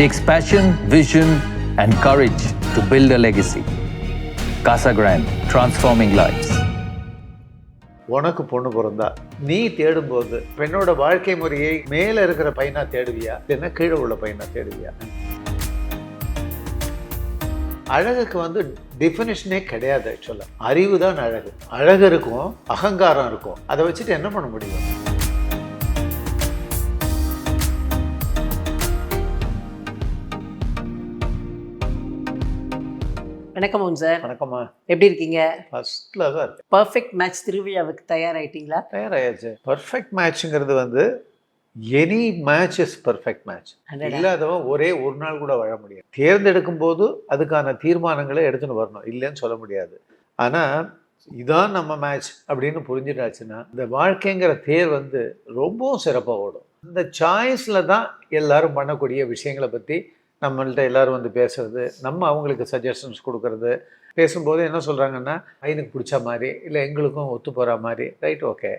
Takes passion, vision, and courage to build a legacy. Casa Grande, transforming lives. உனக்கு பொண்ணு பிறந்தா நீ தேடும்போது பெண்ணோட வாழ்க்கை முறையை மேல இருக்கிற பையனா தேடுவியா? இல்லைன்னா கீழே உள்ள பையனா தேடுவியா? அழகுக்கு வந்து டெஃபினிஷனே கிடையாது ஆக்சுவலாக அறிவு தான் அழகு. அழகு இருக்கும் அகங்காரம் இருக்கும். அதை வச்சுட்டு என்ன பண்ண முடியும்? வணக்கம் சார். வணக்கம்மா. எப்படி இருக்கீங்க? ஃபர்ஸ்ட்ல இருக்கு பர்ஃபெக்ட் மேட்ச் திருவிழாவுக்கு தயாராயிட்டீங்களா? தயாராகிடுச்சு பர்ஃபெக்ட் மேட்ச்ங்கிறது வந்து any match is perfect match. இல்லாதவன் ஒரே ஒரு நாள் கூட வாழ முடியாது. தேர்ந்தெடுக்கும் போது அதுக்கான தீர்மானங்களை எடுத்துன்னு வரணும். இல்லைன்னு சொல்ல முடியாது. ஆனால் இதான் நம்ம மேட்ச் அப்படின்னு புரிஞ்சிட்டாச்சுன்னா இந்த வாழ்க்கைங்கிற தேர் வந்து ரொம்பவும் சிறப்பாக ஓடும். இந்த சாய்ஸில் தான் எல்லாரும் பண்ணக்கூடிய விஷயங்களை பற்றி நம்மள்ட்ட எல்லாரும் வந்து பேசுறது நம்ம அவங்களுக்கு சஜஷன்ஸ் கொடுக்கறது. பேசும்போது என்ன சொல்கிறாங்கன்னா ஐனுக்கு பிடிச்ச மாதிரி இல்லை எங்களுக்கும் ஒத்து போகிற மாதிரி. ரைட் ஓகே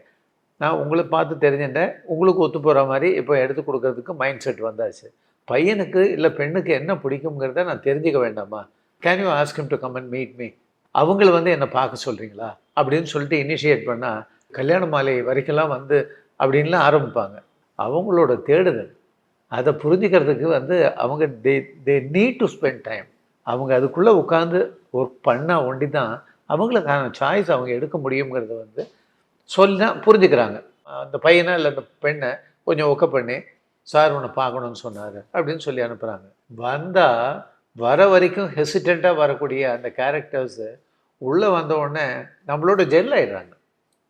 நான் உங்களை பார்த்து தெரிஞ்சுட்டேன். உங்களுக்கு ஒத்து போகிற மாதிரி இப்போ எடுத்து கொடுக்கறதுக்கு மைண்ட் செட் வந்தாச்சு. பையனுக்கு இல்லை பெண்ணுக்கு என்ன பிடிக்குங்கிறத நான் தெரிஞ்சுக்க வேண்டாமா? Can you ask him to come and meet me அவங்கள வந்து என்னை பார்க்க சொல்கிறீங்களா அப்படின்னு சொல்லிட்டு இனிஷியேட் பண்ணால் கல்யாண மாலை வரைக்கும்லாம் வந்து அப்படின்லாம் ஆரம்பிப்பாங்க. அவங்களோட தேடுதல். அதை புரிஞ்சுக்கிறதுக்கு வந்து அவங்க they they need to spend time அவங்க அதுக்குள்ளே உட்காந்து ஒர்க் பண்ணால் ஒண்டி தான் அவங்களுக்கான சாய்ஸ் அவங்க எடுக்க முடியுங்கிறத வந்து சொல்லி புரிஞ்சுக்கிறாங்க. அந்த பையனை இல்லை அந்த பெண்ணை கொஞ்சம் ஒக்க பண்ணி சார் உன்னை பார்க்கணும்னு சொன்னார் அப்படின்னு சொல்லி அனுப்புகிறாங்க வந்தால் வர வரைக்கும் ஹெசிடெண்ட்டாக வரக்கூடிய அந்த கேரக்டர்ஸு உள்ளே வந்த உடனே நம்மளோட ஜெல் ஆயிடுறாங்க.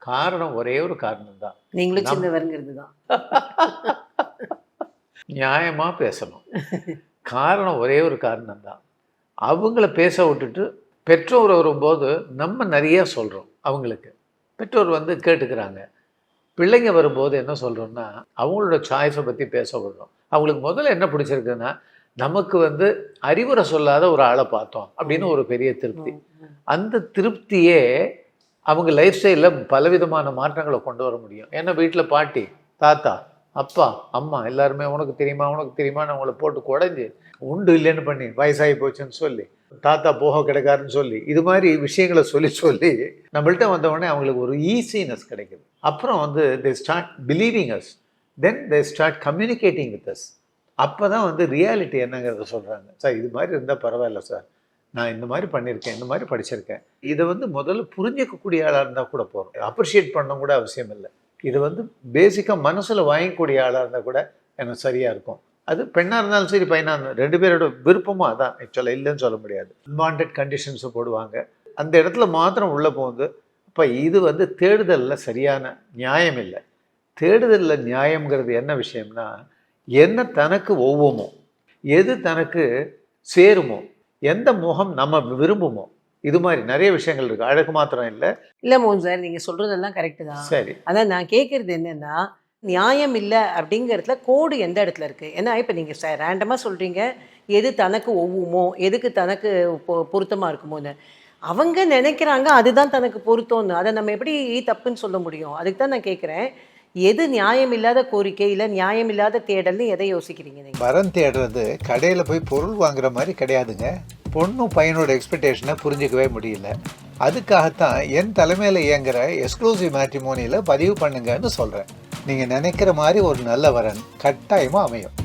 காரணம் ஒரே ஒரு காரணம் தான் நீங்களும் சின்னவருங்கிறது தான் நியாயமாக பேசணும். காரணம் ஒரே ஒரு காரணம் தான் அவங்கள பேச விட்டுட்டு பெற்றோர் வரும்போது நம்ம நிறைய சொல்கிறோம் அவங்களுக்கு. பெற்றோர் வந்து கேட்டுக்கிறாங்க. பிள்ளைங்க வரும்போது என்ன சொல்கிறோம்னா அவங்களோட சாய்ஸை பற்றி பேச விடுறோம். அவங்களுக்கு முதல்ல என்ன பிடிச்சிருக்குன்னா நமக்கு வந்து அறிவுரை சொல்லாத ஒரு ஆளை பார்த்தோம் அப்படின்னு ஒரு பெரிய திருப்தி. அந்த திருப்தியே அவங்க லைஃப் ஸ்டைலில் பலவிதமான மாற்றங்களை கொண்டு வர முடியும். ஏன்னா வீட்டில் பாட்டி தாத்தா அப்பா அம்மா எல்லாருமே உனக்கு தெரியுமா உனக்கு தெரியுமான்னு அவங்கள போட்டு குடஞ்சி உண்டு இல்லைன்னு பண்ணி வயசாகி போச்சுன்னு சொல்லி தாத்தா போக கிடைக்காருன்னு சொல்லி இது மாதிரி விஷயங்களை சொல்லி சொல்லி நம்மள்ட்ட வந்தவொடனே அவங்களுக்கு ஒரு ஈஸினஸ் கிடைக்குது. அப்புறம் வந்து they start believing us then they start communicating with us அப்போ தான் வந்து ரியாலிட்டி என்னங்கிறத சொல்கிறாங்க சார் இது மாதிரி இருந்தால் பரவாயில்ல சார். நான் இந்த மாதிரி பண்ணியிருக்கேன் இந்த மாதிரி படிச்சிருக்கேன். இதை வந்து முதல்ல புரிஞ்சிக்கக்கூடிய ஆளாக இருந்தால் கூட போகிறோம் அப்ரிஷியேட் பண்ண கூட அவசியம் இல்லை. இது வந்து பேசிக்காக மனசில் வாங்கக்கூடிய ஆளாக இருந்தால் கூட எனக்கு சரியாக இருக்கும். அது பெண்ணாக இருந்தாலும் சரி பையனாக இருந்தாலும் ரெண்டு பேரோட விருப்பமும் அதான். ஆக்சுவலாக இல்லைன்னு சொல்ல முடியாது. அன்வான்ட் கண்டிஷன்ஸை போடுவாங்க. அந்த இடத்துல மாத்திரம் உள்ளே போகுது இப்போ இது வந்து தேடுதலில் சரியான நியாயம் இல்லை. தேடுதலில் நியாயம்ங்கிறது என்ன விஷயம்னா என்ன தனக்கு ஒவ்வொமோ எது தனக்கு சேருமோ எந்த முகம் நம்ம விரும்புமோ இது மாதிரி நிறைய விஷயங்கள் இருக்குது அழகு மாத்திரம் இல்லை. இல்ல மோகன் சார் நீங்க சொல்றதெல்லாம் கரெக்ட் தான். சரி. அதான் நான் கேட்கறது என்னன்னா நியாயம் இல்லை அப்படிங்கிறதுல கோடு எந்த இடத்துல இருக்கு? ஏன்னா இப்போ நீங்க ரேண்டமா சொல்றீங்க எது தனக்கு ஒவ்வுமோ எதுக்கு தனக்கு பொ- பொருத்தமா இருக்குமோன்னு. அவங்க நினைக்கிறாங்க அதுதான் தனக்கு பொருத்தம்னு. அதை நம்ம எப்படி தப்புன்னு சொல்ல முடியும்? அதுக்கு தான் நான் கேட்குறேன் எது நியாயம் இல்லாத கோரிக்கை இல்லை நியாயம் இல்லாத தேடல்னு எதை யோசிக்கிறீங்க நீங்க? வரன் தேடுறது கடையில் போய் பொருள் வாங்குற மாதிரி கிடையாதுங்க. பொண்ணும் பையனோட எக்ஸ்பெக்டேஷனை புரிஞ்சுக்கவே முடியல. அதுக்காகத்தான் என் தலைமையில் இயங்குற எக்ஸ்க்ளூசிவ் மேட்ரிமோனியில் பதிவு பண்ணுங்கன்னு சொல்கிறேன் நீங்கள் நினைக்கிற மாதிரி ஒரு நல்ல வரன் கட்டாயமாக அமையும்.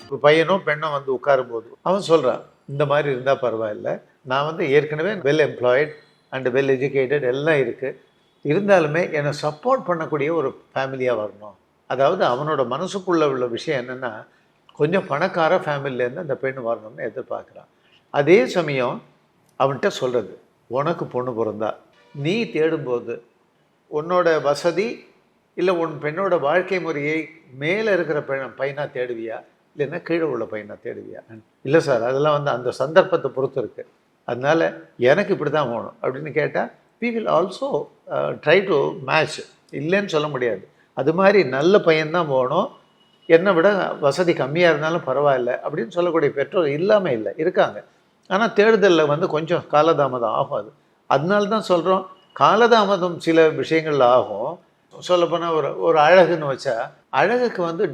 இப்போ பையனும் பெண்ணும் வந்து உட்காரும்போது அவன் சொல்கிறான் இந்த மாதிரி இருந்தால் பரவாயில்ல. நான் வந்து ஏற்கனவே well employed and well educated எல்லாம் இருக்குது இருந்தாலுமே என்னை சப்போர்ட் பண்ணக்கூடிய ஒரு ஃபேமிலியாக வரணும். அதாவது அவனோட மனசுக்குள்ள உள்ள விஷயம் என்னென்னா கொஞ்சம் பணக்கார ஃபேமிலியிலேருந்து அந்த பெண் வரணும்னு எதிர்பார்க்குறான். அதே சமயம் அவன்கிட்ட சொல்கிறது உனக்கு பொண்ணு பிறந்தா நீ தேடும்போது உன்னோட வசதி இல்லை உன் பெண்ணோட வாழ்க்கை முறையை மேலே இருக்கிற பெண் பையனாக தேடுவியா? இல்லைன்னா கீழே உள்ள பையனாக தேடுவியா? இல்லை சார் அதெல்லாம் வந்து அந்த சந்தர்ப்பத்தை பொறுத்து இருக்குது அதனால் எனக்கு இப்படி தான் போகணும் அப்படின்னு கேட்டால் we will also try to match இல்லைன்னு சொல்ல முடியாது. அது மாதிரி நல்ல பையன்தான் போகணும். என்னை விட வசதி கம்மியாக இருந்தாலும் பரவாயில்ல அப்படின்னு சொல்லக்கூடிய பெற்றோர் இல்லாமல் இல்லை இருக்காங்க. ஆனால் தேடுதலில் வந்து கொஞ்சம் காலதாமதம் ஆகும் அது அதனால தான் சொல்கிறோம் காலதாமதம் சில விஷயங்கள்ல ஆகும். சொல்லப்போனால் ஒரு ஒரு அழகுன்னு வச்சா அழகுக்கு வந்து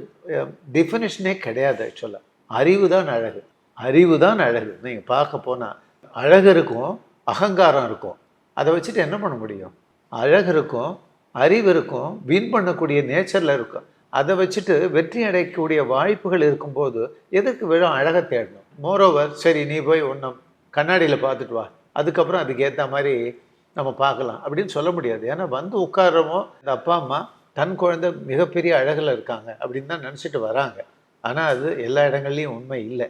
டிஃபினிஷனே கிடையாது ஆக்சுவலாக அறிவு தான் அழகு. அறிவு தான் அழகு. நீங்கள் பார்க்க போனால் அழகு இருக்கும் அகங்காரம் இருக்கும். அதை வச்சுட்டு என்ன பண்ண முடியும்? அழகு இருக்கும் அறிவு இருக்கும் வின் பண்ணக்கூடிய நேச்சரில் இருக்கும். அதை வச்சுட்டு வெற்றி அடையக்கூடிய வாய்ப்புகள் இருக்கும்போது எதுக்கு விழும் அழகை தேடணும்? மோரோவர் சரி நீ போய் ஒன்றும் கண்ணாடியில் பார்த்துட்டு வா. அதுக்கப்புறம் அதுக்கு ஏற்ற மாதிரி நம்ம பார்க்கலாம். அப்படின்னு சொல்ல முடியாது. ஏன்னா வந்து உட்காரமோ இந்த அப்பா அம்மா தன் குழந்தை மிகப்பெரிய அழகில் இருக்காங்க அப்படின்னு தான் நினச்சிட்டு வராங்க. ஆனால் அது எல்லா இடங்கள்லையும் உண்மை இல்லை.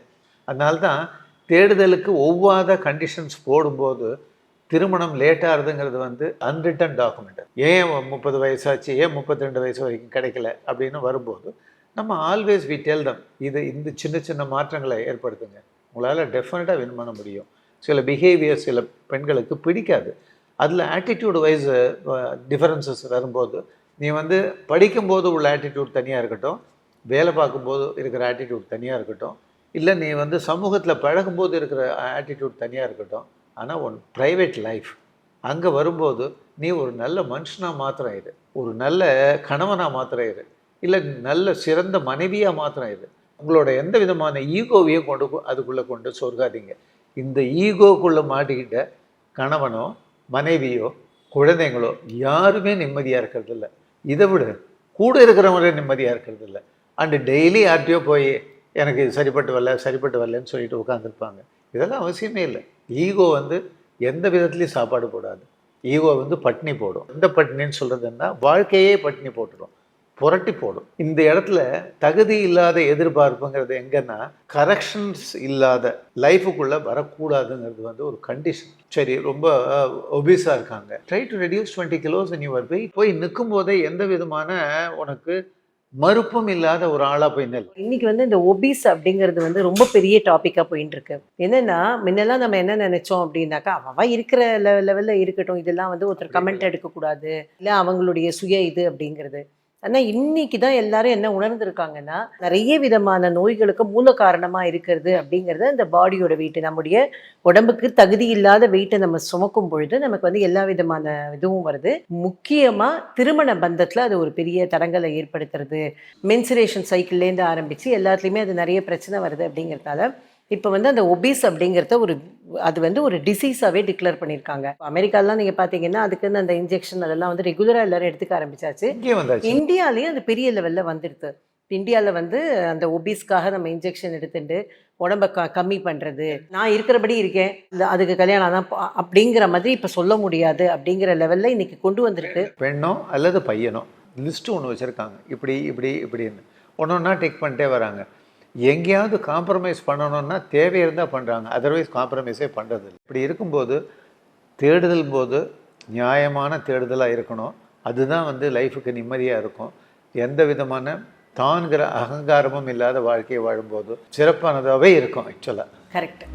அதனால தான் தேடுதலுக்கு ஒவ்வாத கண்டிஷன்ஸ் போடும்போது திருமணம் லேட் வந்து அன்ரிட்டன் டாக்குமெண்ட் ஏன் முப்பது வயசாச்சு? ஏன் முப்பத்தி ரெண்டு வயசு வரைக்கும் கிடைக்கல? அப்படின்னு வரும்போது நம்ம ஆல்வேஸ் வி டெல் தம் இது இந்த சின்ன சின்ன மாற்றங்களை ஏற்படுத்துங்க. உங்களால் டெஃபினட்டாக வின் பண்ண முடியும். சில பிஹேவியர் சில பெண்களுக்கு பிடிக்காது. அதில் ஆட்டிடியூட் வைஸ் டிஃபரன்சஸ் வரும்போது நீ வந்து படிக்கும்போது உள்ள ஆட்டிடியூட் தனியாக இருக்கட்டும் வேலை பார்க்கும்போது இருக்கிற ஆட்டிடியூட் தனியாக இருக்கட்டும் இல்லை நீ வந்து சமூகத்தில் பழகும்போது இருக்கிற ஆட்டிடியூட் தனியாக இருக்கட்டும் ஆனால் உன் ப்ரைவேட் லைஃப் அங்கே வரும்போது நீ ஒரு நல்ல மனுஷனாக மாத்திரம் இரு. ஒரு நல்ல கணவனாக மாத்திரம் இரு. இல்லை நல்ல சிறந்த மனைவியாக மாத்திரம் ஆயிரு உங்களோட எந்த விதமான ஈகோவையும் கொண்டு அதுக்குள்ளே கொண்டு சொர்க்காதீங்க. இந்த ஈகோக்குள்ளே மாட்டிக்கிட்ட கணவனோ மனைவியோ குழந்தைங்களோ யாருமே நிம்மதியாக இருக்கிறது இல்லை இதை விட. கூட இருக்கிறவங்களே நிம்மதியாக இருக்கிறது இல்லை அண்டு டெய்லி யார்கிட்டயோ போய் எனக்கு சரிப்பட்டு வரல சரிப்பட்டு வரலன்னு சொல்லிட்டு உட்காந்துருப்பாங்க இதெல்லாம் அவசியமே இல்லை. ஈகோ வந்து எந்த விதத்துலையும் சாப்பாடு போடாது. ஈகோ வந்து பட்னி போடும். எந்த பட்னின்னு சொல்கிறதுன்னா வாழ்க்கையே பட்னி போட்டுடும் புரட்டி போடும். இந்த இடத்துல தகுதி இல்லாத எதிர்பார்ப்புங்கிறது எங்கன்னா கரெக்ஷன்ஸ் இல்லாத லைஃபுக்குள்ளே வரக்கூடாதுங்கிறது வந்து ஒரு கண்டிஷன் சரி ரொம்ப ஒபீஸாக இருக்காங்க. Try to reduce twenty kilos in your போய் போய் நிற்கும் போதே எந்த விதமான உனக்கு மறுப்பும் இல்லாத ஒரு ஆளாக போய் இன்னைக்கு வந்து இந்த ஒபிஸ் அப்படிங்கிறது வந்து ரொம்ப பெரிய டாபிக்கா போயிட்டு இருக்கு என்னன்னா முன்னெல்லாம் நம்ம என்ன நினைச்சோம் அப்படின்னாக்கா அவ இருக்கிற லெவல்ல இருக்கட்டும் இதெல்லாம் வந்து ஒருத்தர் கமெண்ட் எடுக்கக்கூடாது. இல்லை அவங்களுடைய சுய இது அப்படிங்கிறது. ஆனால் இன்னைக்கு தான் எல்லாரும் என்ன உணர்ந்திருக்காங்கன்னா நிறைய விதமான நோய்களுக்கு மூல காரணமாக இருக்கிறது அப்படிங்கிறது அந்த பாடியோட வெயிட் நம்முடைய உடம்புக்கு தகுதி இல்லாத வெயிட்டை நம்ம சுமக்கும் பொழுது நமக்கு வந்து எல்லா விதமான இதுவும் வருது. முக்கியமாக திருமண பந்தத்தில் அது ஒரு பெரிய தடங்களை ஏற்படுத்துறது. மென்சுரேஷன் சைக்கிள்லேருந்து ஆரம்பித்து எல்லாத்துலேயுமே அது நிறைய பிரச்சனை வருது அப்படிங்கிறதால இப்போ வந்து அந்த ஒபிஸ் அப்படிங்கிறத ஒரு அது வந்து ஒரு டிசீஸாகவே டிக்ளேர் பண்ணியிருக்காங்க அமெரிக்காலாம் நீங்கள் பார்த்தீங்கன்னா அதுக்குன்னு அந்த இன்ஜெக்ஷன் அதெல்லாம் வந்து ரெகுலராக எல்லாரும் எடுத்துக்க ஆரம்பிச்சாச்சு. இந்தியாலேயும் அது பெரிய லெவலில் வந்துடுது இந்தியாவில் வந்து அந்த ஒபிஸ்க்காக நம்ம இன்ஜெக்ஷன் எடுத்துட்டு உடம்ப க கம்மி பண்ணுறது நான் இருக்கிறபடி இருக்கேன். இல்ல அதுக்கு கல்யாணம் தான் அப்படிங்கிற மாதிரி இப்போ சொல்ல முடியாது அப்படிங்கிற லெவலில் இன்னைக்கு கொண்டு வந்திருக்கு. பெண்ணோ அல்லது பையனோ லிஸ்ட்டு ஒன்று வச்சுருக்காங்க. இப்படி இப்படி இப்படின்னு. ஒன்று ஒன்றா டேக் பண்ணிட்டே வராங்க. எங்கேயாவது காம்ப்ரமைஸ் பண்ணணும்னா தேவை இருந்தால் பண்ணுறாங்க அதர்வைஸ் காம்ப்ரமைஸே பண்ணுறது இப்படி இருக்கும்போது தேடுதல் போது நியாயமான தேடுதலாக இருக்கணும். அதுதான் வந்து லைஃபுக்கு நிம்மதியாக இருக்கும். எந்த விதமான தான்கிற அகங்காரமும் இல்லாத வாழ்க்கையை வாழும்போது சிறப்பானதாகவே இருக்கும் ஆக்சுவலாக கரெக்ட்